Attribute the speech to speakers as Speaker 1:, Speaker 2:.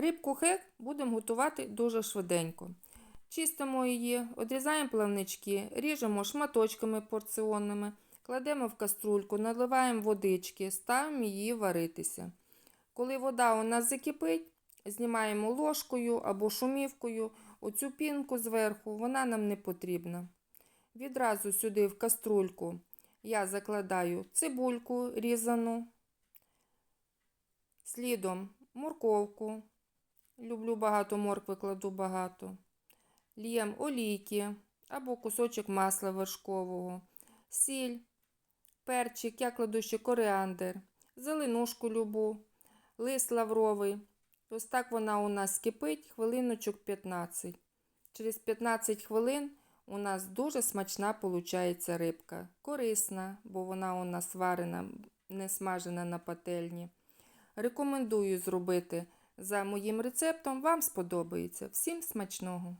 Speaker 1: Рибку хек будемо готувати дуже швиденько. Чистимо її, одрізаємо плавнички, ріжемо шматочками порціонними, кладемо в каструльку, наливаємо водички, ставимо її варитися. Коли вода у нас закипить, знімаємо ложкою або шумівкою оцю пінку зверху, вона нам не потрібна. Відразу сюди в каструльку я закладаю цибульку різану, слідом морковку. Люблю багато моркви, кладу багато. Л'єм олійки або кусочок масла вершкового, сіль, перчик, я кладу ще коріандр, зеленушку любу, лист лавровий. Ось так вона у нас кипить хвилиночок 15. Через 15 хвилин у нас дуже смачна виходить рибка. Корисна, бо вона у нас варена, не смажена на пательні. Рекомендую зробити за моїм рецептом, вам сподобається. Всім смачного!